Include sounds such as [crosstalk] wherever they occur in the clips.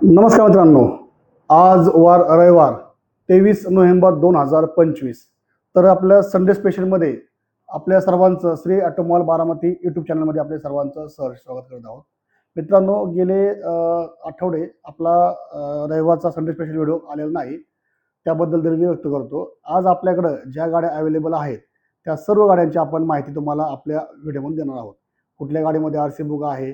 नमस्कार मित्रांनो. आज वार रविवार तेवीस नोव्हेंबर दोन हजार पंचवीस. तर आपल्या संडे स्पेशलमध्ये आपल्या सर्वांचं श्री ऑटोमॉल बारामती यूट्यूब चॅनलमध्ये आपल्या सर्वांचं सहर्ष स्वागत करत आहोत. मित्रांनो गेले आठवडे आपला रविवारचा संडे स्पेशल व्हिडिओ आलेला नाही. त्याबद्दल दर्दी व्यक्त करतो. आज आपल्याकडं ज्या गाड्या अवेलेबल आहेत त्या सर्व गाड्यांची आपण माहिती तुम्हाला आपल्या व्हिडिओमध्ये देणार आहोत. कुठल्या गाडीमध्ये आर सी बुक आहे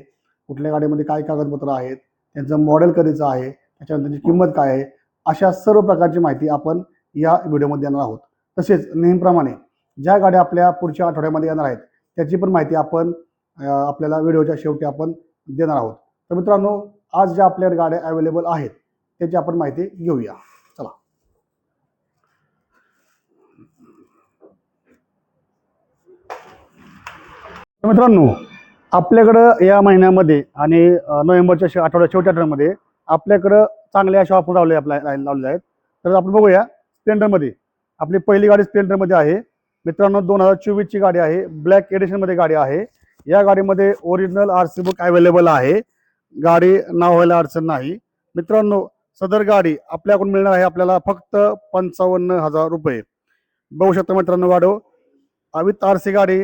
कुठल्या गाडीमध्ये काय कागदपत्र आहेत त्यांचं मॉडेल कधीचं आहे त्याच्यानंतर त्याची किंमत काय आहे अशा सर्व प्रकारची माहिती आपण या व्हिडिओमध्ये देणार आहोत. तसेच नेहमीप्रमाणे ज्या गाड्या आपल्या पुढच्या आठवड्यामध्ये येणार आहेत त्याची पण माहिती आपण आपल्याला व्हिडिओच्या शेवटी आपण देणार आहोत. तर मित्रांनो आज ज्या आपल्या गाड्या अवेलेबल आहेत त्याची आपण माहिती घेऊया. चला. तर मित्रांनो आपल्याकडं या महिन्यामध्ये आणि नोव्हेंबरच्या शे- आठवड्या शेवटच्या आठवड्यामध्ये आपल्याकडं चांगल्या अशा ऑफर लावले आपल्या लावलेल्या आहेत. तर आपण बघूया स्प्लेंडरमध्ये आपली पहिली गाडी स्प्लेंडरमध्ये आहे. मित्रांनो दोन हजार चोवीसची गाडी आहे. ब्लॅक एडिशनमध्ये गाडी आहे. या गाडीमध्ये original R C book available आहे. गाडी नाव व्हायला अडचण नाही. मित्रांनो सदर गाडी आपल्याकडून मिळणार आहे आपल्याला फक्त पंचावन्न हजार रुपये. बघू शकता मित्रांनो गाडो विथ आर सी गाडी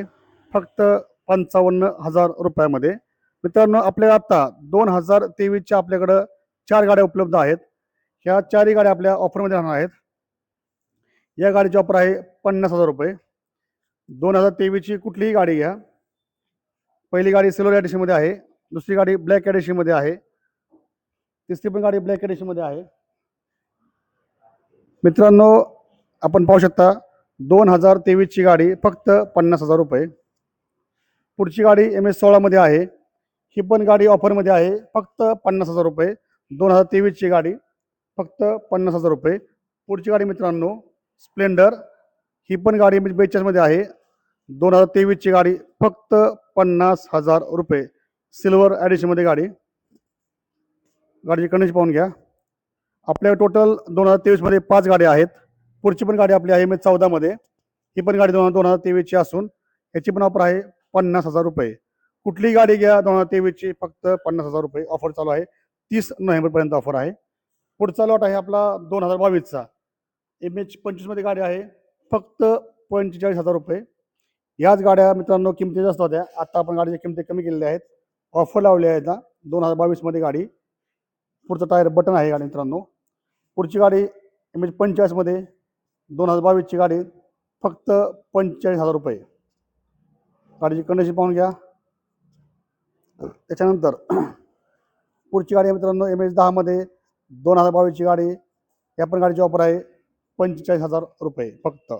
फक्त पंचावन्न हजार रुपयामध्ये. मित्रांनो आपल्या आता दोन हजार तेवीसच्या आपल्याकडं चार गाड्या उपलब्ध आहेत. ह्या चारही गाड्या आपल्या ऑफरमध्ये राहणार आहेत. या गाडीची ऑफर आहे पन्नास हजार रुपये. दोन हजार तेवीसची कुठलीही गाडी घ्या. पहिली गाडी सिल्वर ॲडिशनमध्ये आहे. दुसरी गाडी ब्लॅक ॲडिशनमध्ये आहे. तिसरी पण गाडी ब्लॅक ॲडिशनमध्ये आहे. मित्रांनो आपण पाहू शकता दोन हजार तेवीसची गाडी फक्त पन्नास हजार रुपये. पुढची गाडी एम एस सोळामध्ये आहे. ही पण गाडी ऑफरमध्ये आहे. फक्त पन्नास हजार रुपये. दोन हजार तेवीसची गाडी. फक्त पन्नास हजार रुपये. पुढची गाडी मित्रांनो स्प्लेंडर ही पण गाडी म्हणजे बेचाळीसमध्ये आहे. दोन हजार तेवीसची गाडी फक्त पन्नास हजार रुपये. सिल्वर ॲडिशनमध्ये गाडी. गाडीची कंडिशन पाहून घ्या. आपल्या टोटल दोन हजार तेवीसमध्ये पाच गाड्या आहेत. पुढची पण गाडी आपली आहे एम एस चौदामध्ये ही पण गाडी दोन दोन हजार तेवीसची असून ह्याची पण ऑफर आहे. पन्नास हजार रुपये. कुठलीही गाडी घ्या दोन हजार तेवीसची फक्त पन्नास हजार रुपये ऑफर चालू आहे. तीस नोव्हेंबरपर्यंत ऑफर आहे. पुढचा लॉट आहे आपला दोन हजार बावीसचा. एम एच पंचवीसमध्ये गाडी आहे. फक्त पंचेचाळीस हजार रुपये. याच गाड्या मित्रांनो किमती जास्त होत्या. आत्ता आपण गाडीच्या किमती कमी केलेल्या आहेत. ऑफर लावल्या आहेत ना. दोन हजार बावीसमध्ये गाडी. पुढचं टायर बटन आहे गाडी मित्रांनो. पुढची गाडी एम एच पंचेचाळीसमध्ये दोन हजार बावीसची गाडी. फक्त पंचेचाळीस हजार रुपये. गाडीची कंडिशन पाहून घ्या. त्याच्यानंतर [clears throat] पुढची गाडी आहे मित्रांनो एम एच दहामध्ये दोन हजार बावीसची गाडी. या पण गाडीची ऑफर आहे पंचेचाळीस हजार रुपये फक्त.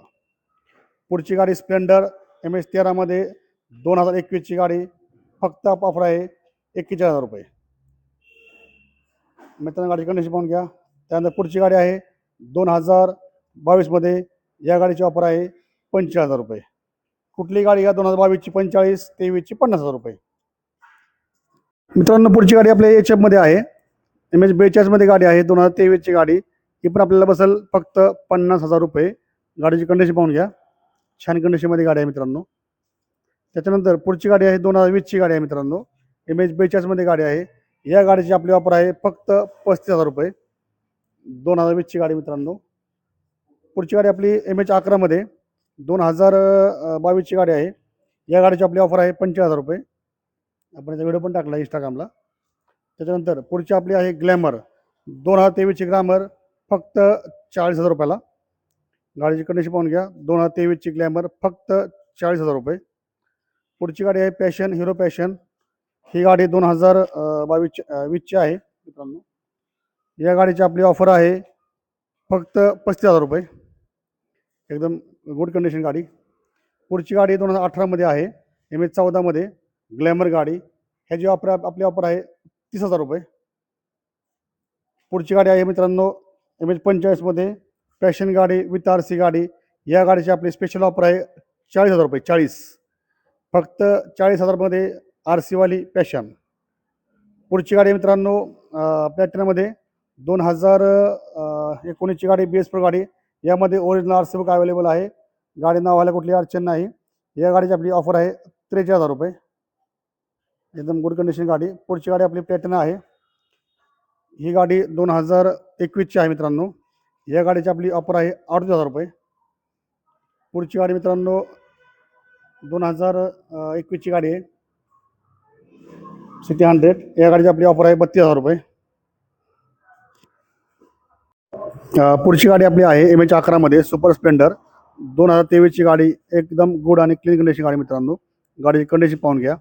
पुढची गाडी स्प्लेंडर एम एच तेरामध्ये दोन हजार एकवीसची गाडी फक्त ऑफर आहे एक्केचाळीस हजार रुपये. मित्रांनो गाडीची कंडिशन पाहून घ्या. त्यानंतर पुढची गाडी आहे दोन हजार बावीसमध्ये या गाडीची ऑफर आहे पंचेचाळीस हजार रुपये. कुठली गाडी घ्या? दोन हजार बावीसची पंचेचाळीस तेवीसची पन्नास हजार रुपये. मित्रांनो पुढची गाडी आपल्या एच एफमध्ये आहे. एम एच बेचाळीसमध्ये गाडी आहे. दोन हजार तेवीसची गाडी. ही पण आपल्याला बसेल फक्त पन्नास हजार रुपये. गाडीची कंडिशन पाहून घ्या. छान कंडिशनमध्ये गाडी आहे मित्रांनो. त्याच्यानंतर पुढची गाडी आहे दोन हजार वीसची गाडी आहे मित्रांनो. एम एच बेचाळीसमध्ये गाडी आहे. या गाडीची आपली वापर आहे फक्त पस्तीस हजार रुपये. दोन हजार वीसची गाडी मित्रांनो. पुढची गाडी आपली एम एच अकरामध्ये दोन हजार बावीसची गाडी आहे. या गाडीची आपली ऑफर आहे पंचवीस हजार रुपये. आपण याचा व्हिडिओ पण टाकला इंस्टाग्रामला त्याच्यानंतर पुढची आपली आहे ग्लॅमर दोन हजार तेवीसची ग्लॅमर फक्त चाळीस हजार रुपयाला. गाडीची कंडिशन पाहून घ्या. दोन हजार तेवीसची ग्लॅमर फक्त चाळीस हजार रुपये. पुढची गाडी आहे पॅशन हिरो पॅशन ही गाडी दोन हजार बावीसची वीसची आहे. मित्रांनो या गाडीची आपली ऑफर आहे फक्त पस्तीस हजार रुपये. एकदम गुड कंडिशन गाडी. पुढची गाडी दोन हजार अठरामध्ये आहे. एम एच चौदामध्ये ग्लॅमर गाडी. ह्याची ऑफर आपली ऑफर आहे तीस हजार रुपये. पुढची गाडी आहे मित्रांनो एम एच पंचेचाळीसमध्ये पॅशन गाडी विथ आर सी गाडी. या गाडीची आपली स्पेशल ऑफर आहे चाळीस हजार रुपये चाळीस. फक्त चाळीस हजारमध्ये आर सीवाली पॅशन पुढची गाडी मित्रांनो प्लॅटिनामध्ये दोन हजार एकोणीसची गाडी बी एस प्रो गाडी. यामध्ये original R C book available आहे. गाडी नावाला कुठली अडचण नाही. या गाडीची आपली ऑफर आहे त्रेचाळीस हजार रुपये. एकदम गुड कंडिशन गाडी. पुढची गाडी आपली प्लॅटिना आहे. ही गाडी दोन हजार एकवीसची आहे मित्रांनो. या गाडीची आपली ऑफर आहे अडतीस हजार रुपये. पुढची गाडी मित्रांनो दोन हजार एकवीसची गाडी आहे. सिटी हंड्रेड या गाडीची आपली ऑफर आहे बत्तीस हजार रुपये. पुढची गाडी आपली आहे एम एच अकरामध्ये सुपर स्प्लेंडर दोन हजार तेवीसची गाडी एकदम गुड आणि क्लीन कंडिशन गाडी मित्रांनो. गाडीची कंडिशन पाहून घ्या.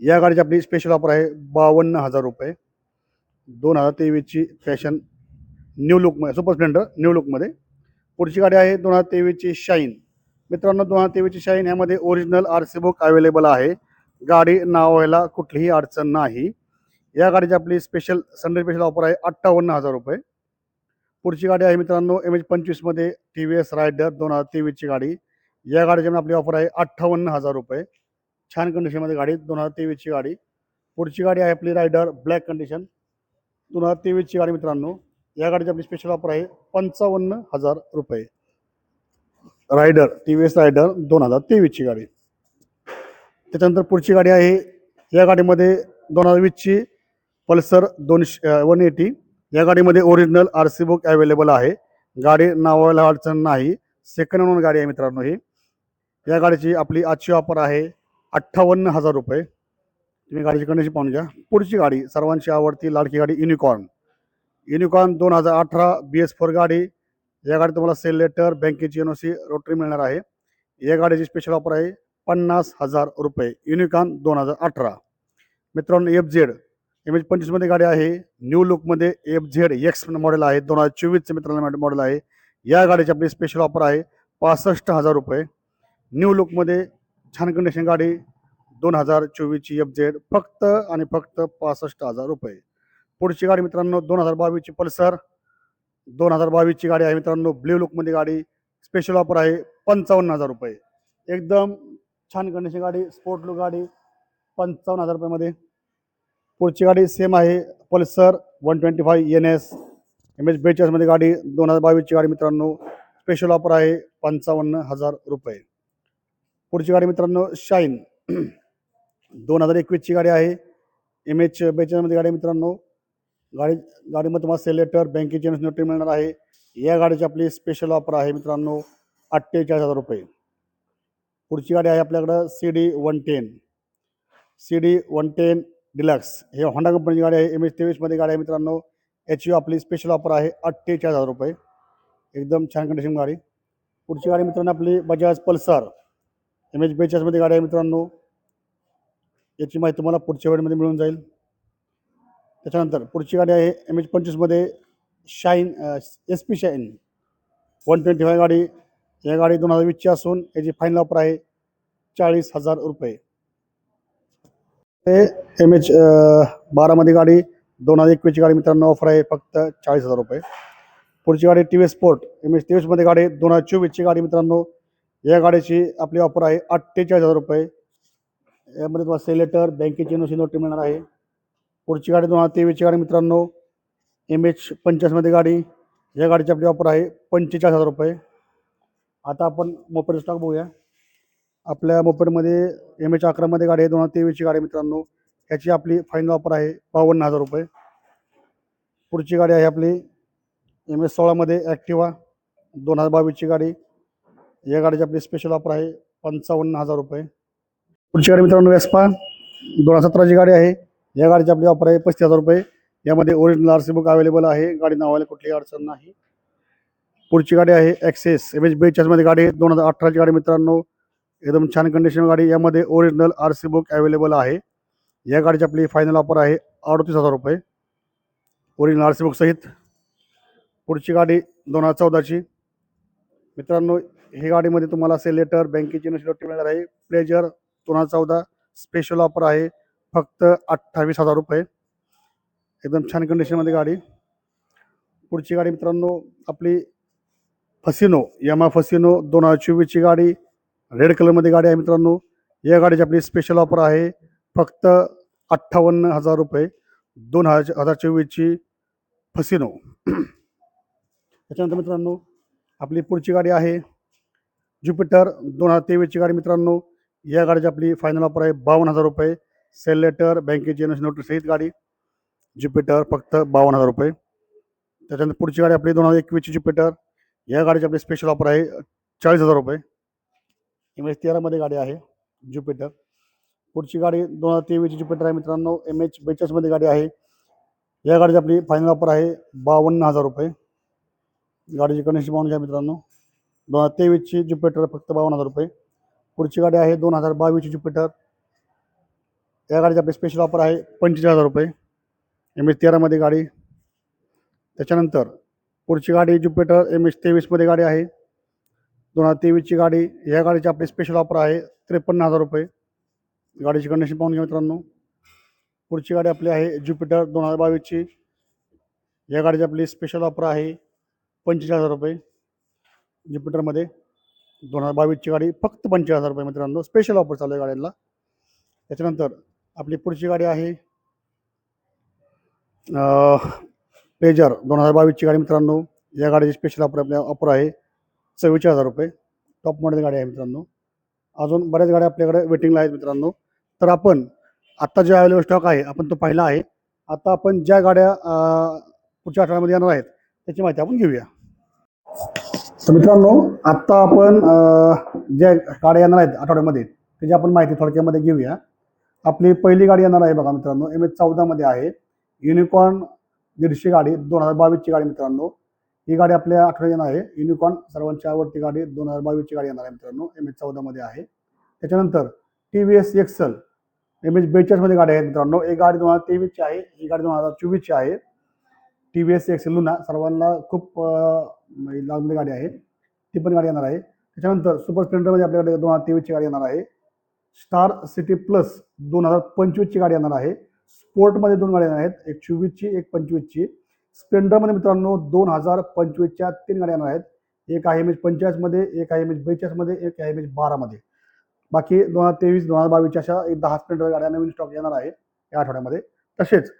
या गाडीची आपली स्पेशल ऑफर आहे बावन्न हजार रुपये. दोन हजार तेवीसची फॅशन न्यू लुकमध्ये सुपर स्प्लेंडर न्यू लुकमध्ये पुढची गाडी आहे दोन हजार तेवीसची शाईन मित्रांनो दोन हजार तेवीसची शाईन यामध्ये original R C book available आहे. गाडी नावायला कुठलीही अडचण नाही. या गाडीची आपली स्पेशल संडे स्पेशल ऑफर आहे अठ्ठावन्न हजार रुपये. पुढची गाडी आहे मित्रांनो एम एच पंचवीसमध्ये टी व्ही एस रायडर दोन हजार तेवीसची गाडी. या गाडीची आपली ऑफर आहे अठ्ठावन्न हजार रुपये. छान कंडिशनमध्ये गाडी दोन हजार तेवीसची गाडी. पुढची गाडी आहे आपली रायडर ब्लॅक कंडिशन दोन हजार तेवीसची गाडी मित्रांनो या गाडीची आपली स्पेशल ऑफर आहे पंचावन्न हजार रुपये. Raider T V S Raider दोन हजार तेवीसची गाडी. त्याच्यानंतर पुढची गाडी आहे या गाडीमध्ये दोन हजार वीसची पल्सर दोनशे वन एटी या गाडीमध्ये original R C book available आहे. गाडी नावाला अडचण नाही. सेकंड हँड गाडी आहे मित्रांनो ही. या गाडीची आपली आजची ऑफर आहे अठ्ठावन्न हजार रुपये. तुम्ही गाडीची कंडिशन पाहून घ्या. पुढची गाडी सर्वांची आवडती लाडकी गाडी युनिकॉर्न युनिकॉर्न दोन हजार अठरा बी एस फोर गाडी. या गाडी तुम्हाला सेल लेटर बँकेची एन ओ सी रोटरी मिळणार आहे. या गाडीची स्पेशल ऑफर आहे पन्नास हजार रुपये. युनिकॉर्न दोन हजार अठरा. मित्रांनो एफ झेड एम एच पंचवीसमध्ये गाडी आहे. न्यू लुकमध्ये एफ झेड एक्स मॉडेल आहे. दोन हजार चोवीसचं मित्रांनो मॉडेल आहे. या गाडीची आपली स्पेशल ऑफर आहे. पासष्ट हजार रुपये. न्यू लुकमध्ये छान कंडिशन गाडी. दोन हजार चोवीसची एफ झेड फक्त आणि फक्त पासष्ट हजार रुपये. पुढची गाडी मित्रांनो दोन हजार बावीसची पल्सर. दोन हजार बावीसची गाडी आहे मित्रांनो. ब्ल्यू लुकमध्ये गाडी. स्पेशल ऑफर आहे. पंचावन्न हजार रुपये. एकदम छान कंडिशन गाडी. स्पोर्ट लुक गाडी. पंचावन्न हजार रुपयामध्ये पुढची गाडी सेम आहे. Pulsar one twenty five N S M H बेचाळीसमध्ये गाडी दोन हजार बावीसची गाडी मित्रांनो. स्पेशल ऑफर आहे पंचावन्न हजार रुपये. पुढची गाडी मित्रांनो शाईन [clears throat] दोन हजार एकवीसची गाडी आहे. एम एच बेचाळीसमध्ये गाडी मित्रांनो. गाडी गाडीमध्ये तुम्हाला सेलेटर बँकेची नोटी मिळणार आहे. या गाडीची आपली स्पेशल ऑफर आहे मित्रांनो अठ्ठेचाळीस हजार रुपये. पुढची गाडी आहे आपल्याकडं C D one ten C D one ten deluxe. हे होंडा कंपनीची गाडी आहे. एम एच तेवीसमध्ये गाडी आहे मित्रांनो. यू आपली स्पेशल ऑफर आहे. अठ्ठेचाळीस हजार रुपये. एकदम छान कंडिशन गाडी. पुढची गाडी मित्रांनो आपली बजाज पल्सर एम एच बेचाळीसमध्ये गाडी आहे मित्रांनो. याची माहिती तुम्हाला पुढच्या वेळेमध्ये मिळून जाईल. त्याच्यानंतर पुढची गाडी आहे M H पंचवीसमध्ये Shine S P Shine one twenty five गाडी. या गाडी दोन हजार वीसची असून याची फायनल ऑफर आहे चाळीस हजार रुपये. ते एम एच बारामध्ये गाडी दोन हजार एकवीसची गाडी मित्रांनो ऑफर आहे फक्त चाळीस हजार रुपये. पुढची गाडी T V Sport M H तेवीसमध्ये गाडी दोन हजार चोवीसची गाडी मित्रांनो या गाडीची आपली ऑफर आहे अठ्ठेचाळीस हजार रुपये. यामध्ये तुम्हाला सेलेटर बँकेची नोशी नोटी मिळणार आहे. पुढची गाडी दोन हजार तेवीसची गाडी मित्रांनो एम एच पंचाळीसमध्ये गाडी या गाडीची आपली ऑफर आहे पंचेचाळीस हजार रुपये. आता आपण मोपेड स्टॉक बघूया. आपल्या मोपेडमध्ये एम एच अकरामध्ये गाडी आहे दोन हजार तेवीसची गाडी मित्रांनो. ह्याची आपली फाईन ऑफर आहे बावन्न हजार रुपये. पुढची गाडी आहे आपली एम एस सोळामध्ये ॲक्टिवा दोन हजार बावीसची गाडी. या गाडीची आपली स्पेशल ऑफर आहे पंचावन्न हजार रुपये. पुढची गाडी मित्रांनो वेस्पा दोन हजार सतराची गाडी आहे. या गाडीची आपली ऑफर आहे पस्तीस हजार रुपये. यामध्ये original R C book available आहे गाडी नावायला कुठलीही अडचण नाही. पुढची गाडी आहे ॲक्सेस एम एच बेचाळीसमध्ये गाडी आहे दोन हजार अठराची गाडी मित्रांनो. एकदम छान कंडिशन गाडी. यामध्ये original R C book available आहे. या गाडीची आपली फायनल ऑफर आहे अडतीस हजार रुपये. ओरिजिनल आर सी बुकसहित पुढची गाडी दोन हजार चौदाची. मित्रांनो ही गाडीमध्ये तुम्हाला सेलेटर बँकेची नशिलोटी मिळणार आहे. प्लेजर दोन हजार चौदा. स्पेशल ऑफर आहे. फक्त अठ्ठावीस हजार रुपये. एकदम छान कंडिशनमध्ये गाडी. पुढची गाडी मित्रांनो आपली फसिनो यमा फसिनो दोन हजार चोवीसची गाडी. रेड कलरमध्ये गाडी आहे मित्रांनो. या गाडीची आपली स्पेशल ऑफर आहे. फक्त अठ्ठावन्न हजार रुपये. दोन हजार हजार चोवीसची फसिनो. त्याच्यानंतर मित्रांनो आपली पुढची गाडी आहे. ज्युपिटर दोन हजार तेवीसची गाडी मित्रांनो. या गाडीची आपली फायनल ऑफर आहे बावन्न हजार रुपये. सेल लेटर बँकेची एन नोटीस सहित गाडी. ज्युपिटर फक्त बावन्न हजार रुपये. त्याच्यानंतर पुढची गाडी आपली दोन हजार एकवीसची ज्युपिटर. या गाडीची आपली स्पेशल ऑफर आहे चाळीस हजार रुपये. एम एच तेरामध्ये गाडी आहे ज्युपिटर पुढची गाडी दोन हजार तेवीसची ज्युपिटर आहे मित्रांनो. एम एच बेचाळीसमध्ये गाडी आहे. या गाडीची आपली फायनल ऑफर आहे बावन्न हजार रुपये. गाडीची कंडिशन पाहून घ्या मित्रांनो. दोन हजार तेवीसची ज्युपिटर फक्त बावन्न हजार रुपये. पुढची गाडी आहे दोन हजार बावीसची ज्युपिटर या गाडीची आपली स्पेशल ऑफर आहे पंचेचाळीस हजार रुपये. एम एच तेरामध्ये गाडी. त्याच्यानंतर पुढची गाडी ज्युपिटर एम एच तेवीसमध्ये गाडी आहे. दोन हजार तेवीसची गाडी या गाडीची आपली स्पेशल ऑफर आहे त्रेपन्न हजार रुपये. गाडीची कंडिशन पाहून घ्या मित्रांनो. पुढची गाडी आपली आहे ज्युपिटर दोन हजार बावीसची. या गाडीची आपली स्पेशल ऑफर आहे पंचेचाळीस हजार रुपये. ज्युपिटरमध्ये दोन हजार बावीसची गाडी फक्त पंचेचाळीस हजार रुपये मित्रांनो. स्पेशल ऑफर चालू आहे गाड्यांना त्याच्यानंतर आपली पुढची गाडी आहे पेजर दोन हजार बावीसची गाडी मित्रांनो. या गाडीची स्पेशल ऑफर आपल्या ऑफर आहे. चव्वेचाळीस हजार रुपये. टॉप मॉडेल गाडी आहे मित्रांनो. अजून बऱ्याच गाड्या आपल्याकडे वेटिंगला आहेत मित्रांनो. तर आपण आत्ता जे अवेलेबल स्टॉक आहे आपण तो पाहिला आहे. आता आपण ज्या गाड्या पुढच्या आठवड्यामध्ये येणार आहेत त्याची माहिती आपण घेऊया. तर मित्रांनो आत्ता आपण ज्या गाड्या येणार आहेत आठवड्यामध्ये त्याची आपण माहिती थोडक्यामध्ये घेऊया. आपली पहिली गाडी येणार आहे बघा मित्रांनो एम एच चौदामध्ये आहे. युनिकॉर्न दीडशे गाडी दोन हजार बावीसची गाडी मित्रांनो. ही गाडी आपल्या आठवड्यात येणार आहे. युनिकॉन सर्वांची आवडती गाडी दोन हजार बावीसची गाडी येणार आहे मित्रांनो. एम एच चौदामध्ये आहे. त्याच्यानंतर T V S XL M H बेचाळीसमध्ये गाडी आहेत मित्रांनो. एक गाडी दोन हजार तेवीसची आहे. ही गाडी दोन हजार चोवीसची आहे. T V S XL Luna सर्वांना खूप म्हणजे लागलेली गाडी आहे. ती पण गाडी येणार आहे. त्याच्यानंतर सुपर स्प्लेंडरमध्ये आपल्याकडे दोन हजार तेवीसची गाडी येणार आहे. स्टार सिटी प्लस दोन हजार पंचवीसची गाडी येणार आहे. स्पोर्टमध्ये दोन गाड्या येणार आहेत. एक चोवीसची एक पंचवीसची. स्प्लेंडरमध्ये मित्रांनो दोन हजार पंचवीसच्या तीन गाड्या येणार आहेत. एक आहे एम एच पंचेचाळीसमध्ये एक आहे एम एच बेचाळीसमध्ये एक आहे एम एच बारामध्ये. बाकी दोन हजार तेवीस दोन हजार बावीसच्या अशा एक दहा स्प्लेंडर गाड्या नवीन स्टॉक येणार आहे या आठवड्यामध्ये. तसेच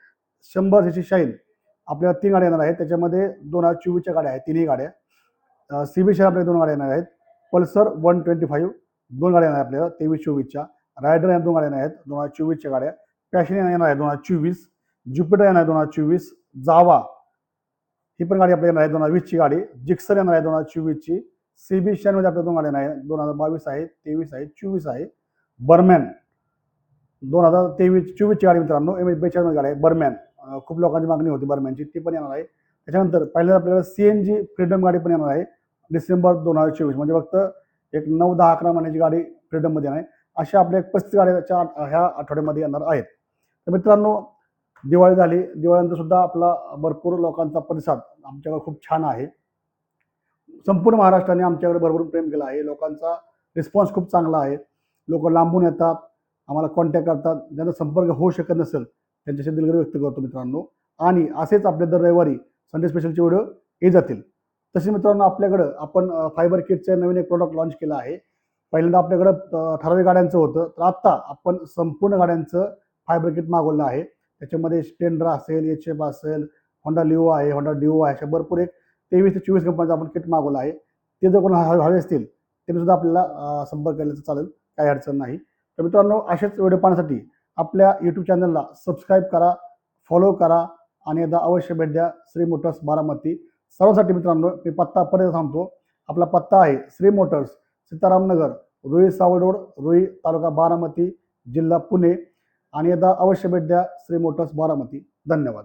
शंभर सीसी शाईन आपल्याला तीन गाड्या येणार आहेत. त्याच्यामध्ये दोन हजार चोवीसच्या गाड्या आहेत तिन्ही गाड्या. सी बी आपल्या दोन गाड्या येणार आहेत. पल्सर वन ट्वेंटी फाईव्ह दोन गाड्या येणार आहेत आपल्याला तेवीस चोवीसच्या. रायडर या दोन गाड्या येणार आहेत दोन हजार चोवीसच्या गाड्या. पॅशन येणार आहे दोन हजार चोवीस. ज्युपिटर येणार आहे दोन हजार चोवीस. जावा ही पण गाडी आपल्या येणार आहे दोन हजार वीसची गाडी. जिक्सर येणार आहे दोन हजार चोवीसची. सी बी मध्ये आपल्या दोन गाड्या येणार आहेत दोन हजार बावीस आहे तेवीस आहे चोवीस आहे. बर्मॅन. दोन हजार तेवीस चोवीसची गाडी मित्रांनो. एम एच बेचाळीसमध्ये गाडी आहे. बर्मॅन. खूप लोकांची मागणी होती बर्मॅनची. ती पण येणार आहे. त्याच्यानंतर पहिल्यांदा आपल्याला सी एन जी फ्रीडम गाडी पण येणार आहे. डिसेंबर दोन हजार चोवीस. म्हणजे फक्त एक नऊ दहा अकरा महिन्याची गाडी फ्रीडममध्ये येणार आहे. अशा आपल्या एक पस्तीस गाड्याच्या ह्या आठवड्यामध्ये येणार आहेत. तर मित्रांनो दिवाळी झाली दिवाळीनंतर सुद्धा आपला भरपूर लोकांचा प्रतिसाद आमच्याकडे खूप छान आहे. संपूर्ण महाराष्ट्राने आमच्याकडे भरपूर प्रेम केलं आहे. लोकांचा रिस्पॉन्स खूप चांगला आहे. लोक लांबून येतात आम्हाला कॉन्टॅक्ट करतात. ज्यांचा संपर्क होऊ शकत नसेल त्यांच्याशी दिलगिरी व्यक्त करतो मित्रांनो. आणि असेच आपले दर रविवारी संडे स्पेशलचे व्हिडिओ हे जातील. तसे मित्रांनो आपल्याकडं आपण फायबर किटचं नवीन एक प्रोडक्ट लॉन्च केलं आहे. पहिल्यांदा आपल्याकडं ठराविक गाड्यांचं होतं. तर आत्ता आपण संपूर्ण गाड्यांचं फायबर किट मागवलं आहे. त्याच्यामध्ये स्टेंड्रा असेल एच एफ असेल होंडा लिओ आहे होंडा डिओ आहे अशा भरपूर एक तेवीस ते चोवीस कंपनीचा आपण किट मागवला आहे. ते जर कोण हवे हवे असतील त्यांनी सुद्धा आपल्याला संपर्क केल्याचं चालेल काही अडचण नाही. तर मित्रांनो असेच व्हिडिओ पाहण्यासाठी आपल्या यूट्यूब चॅनलला सबस्क्राईब करा फॉलो करा आणि एकदा अवश्य भेट द्या श्री मोटर्स बारामती. सर्वांसाठी मित्रांनो मी पत्ता परत सांगतो आपला पत्ता आहे श्री मोटर्स सीतारामनगर रुई सावड रोड रुई तालुका बारामती जिल्हा पुणे. आणि एकदा अवश्य भेट द्या श्री मोटर्स बारामती. धन्यवाद.